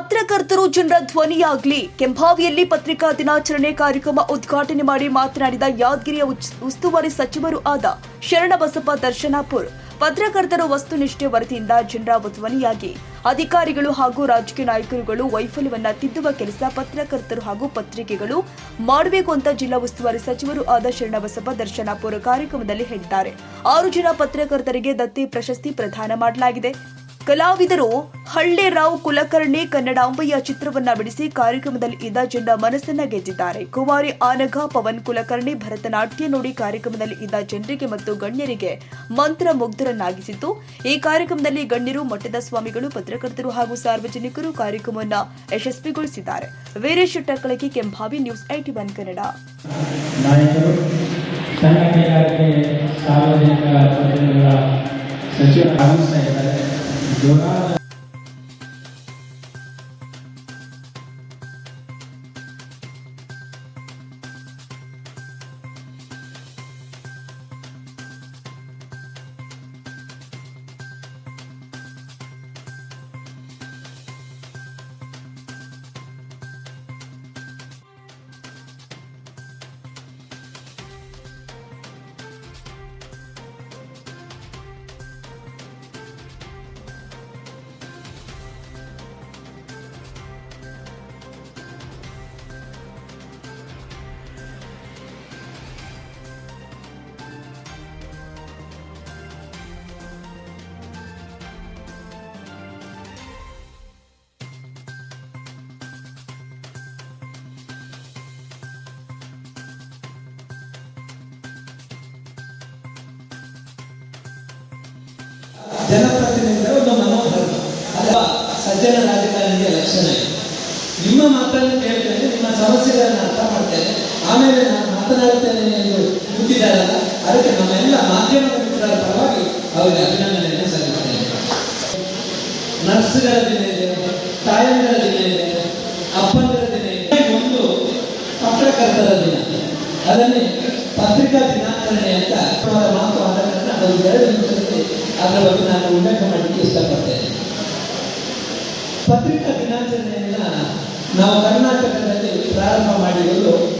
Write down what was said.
ಪತ್ರಕರ್ತರು ಜನರ ಧ್ವನಿಯಾಗ್ಲಿ. ಕೆಂಭಾವಿಯಲ್ಲಿ ಪತ್ರಿಕಾ ದಿನಾಚರಣೆ ಕಾರ್ಯಕ್ರಮ ಉದ್ಘಾಟನೆ ಮಾಡಿ ಮಾತನಾಡಿದ ಯಾದಗಿರಿಯ ಉಸ್ತುವಾರಿ ಸಚಿವರು ಆದ ಶರಣಬಸಪ್ಪ ದರ್ಶನಾಪುರ್, ಪತ್ರಕರ್ತರು ವಸ್ತುನಿಷ್ಠೆ ವರದಿಯಿಂದ ಜನರ ಧ್ವನಿಯಾಗಿ. ಅಧಿಕಾರಿಗಳು ಹಾಗೂ ರಾಜಕೀಯ ನಾಯಕರುಗಳು ವೈಫಲ್ಯವನ್ನ ತಿದ್ದುವ ಕೆಲಸ ಪತ್ರಕರ್ತರು ಹಾಗೂ ಪತ್ರಿಕೆಗಳು ಮಾಡಬೇಕು ಅಂತ ಜಿಲ್ಲಾ ಉಸ್ತುವಾರಿ ಸಚಿವರು ಆದ ಶರಣಬಸಪ್ಪ ದರ್ಶನಾಪುರ ಕಾರ್ಯಕ್ರಮದಲ್ಲಿ ಹೇಳಿದ್ದಾರೆ. ಆರು ಜನ ಪತ್ರಕರ್ತರಿಗೆ ದತ್ತಿ ಪ್ರಶಸ್ತಿ ಪ್ರದಾನ ಮಾಡಲಾಗಿದೆ. ಕಲಾವಿದರು ಹಳ್ಳಿರಾವ್ ಕುಲಕರ್ಣಿ ಕನ್ನಡಾಂಬಯ್ಯ ಚಿತ್ರವನ್ನ ಬಿಡಿಸಿ ಕಾರ್ಯಕ್ರಮದಲ್ಲಿ ಇದ್ದ ಜನರ ಮನಸ್ಸನ್ನ ಗೆದ್ದಿದ್ದಾರೆ. ಕುಮಾರಿ ಆನಘ ಪವನ್ ಕುಲಕರ್ಣಿ ಭರತನಾಟ್ಯ ನೋಡಿ ಕಾರ್ಯಕ್ರಮದಲ್ಲಿ ಇದ್ದ ಜನರಿಗೆ ಮತ್ತು ಗಣ್ಯರಿಗೆ ಮಂತ್ರ ಮುಗ್ಧರನ್ನಾಗಿಸಿತು ಈ ಕಾರ್ಯಕ್ರಮದಲ್ಲಿ ಗಣ್ಯರು, ಮಠದ ಸ್ವಾಮಿಗಳು, ಪತ್ರಕರ್ತರು ಹಾಗೂ ಸಾರ್ವಜನಿಕರು ಕಾರ್ಯಕ್ರಮವನ್ನು ಯಶಸ್ವಿಗೊಳಿಸಿದ್ದಾರೆ. Veeresh Takkalagi Kembhavi news IT one Kannada. ನಾಯಕರು Obrigado. ಸಜ್ಜನ ರಾಜಕಾರಣಿಗೆ ಲಕ್ಷಣ ಇದೆ. ನಿಮ್ಮ ಮಾತನ್ನು ಕೇಳ್ತೇನೆ, ನಿಮ್ಮ ಸಮಸ್ಯೆಗಳನ್ನು ಅರ್ಥ ಮಾಡ್ತೇನೆ. ಆಮೇಲೆ ನಾನು ಮಾತನಾಡುತ್ತೇನೆ ಎಂದು ಕೂತಿದ್ದಾರಲ್ಲ, ಅದಕ್ಕೆ ನಮ್ಮೆಲ್ಲ ಮಾಧ್ಯಮ ಮಿತ್ರರ ಪರವಾಗಿ ಅವರಿಗೆ ಅಭಿನಂದನೆಯನ್ನು ಸಲ್ಲಿಸ್ತೇನೆ ನರ್ಸ್ಗಳ ದಿನ ಇದೆ, ತಾಯಂದಿರ ದಿನ ಇದೆ, ಅಪ್ಪಂದಿರ ದಿನ ಇದೆ. ಒಂದು ಪತ್ರಕರ್ತರ ದಿನ. ಅದನ್ನೇ ಪತ್ರಿಕಾ ದಿನಾಚರಣೆ ಅಂತ ಮಾತು ಕಾರಣ ಒಂದು ಎರಡು ನಿಮಿಷದಲ್ಲಿ ಅದರ ಬಗ್ಗೆ ನಾನು ಉಲ್ಲೇಖ ಮಾಡಲಿಕ್ಕೆ ಇಷ್ಟಪಡ್ತೇನೆ. ಪತ್ರಿಕಾ ದಿನಾಚರಣೆಯನ್ನ ನಾವು ಕರ್ನಾಟಕದಲ್ಲಿ ಪ್ರಾರಂಭ ಮಾಡಿರೋದು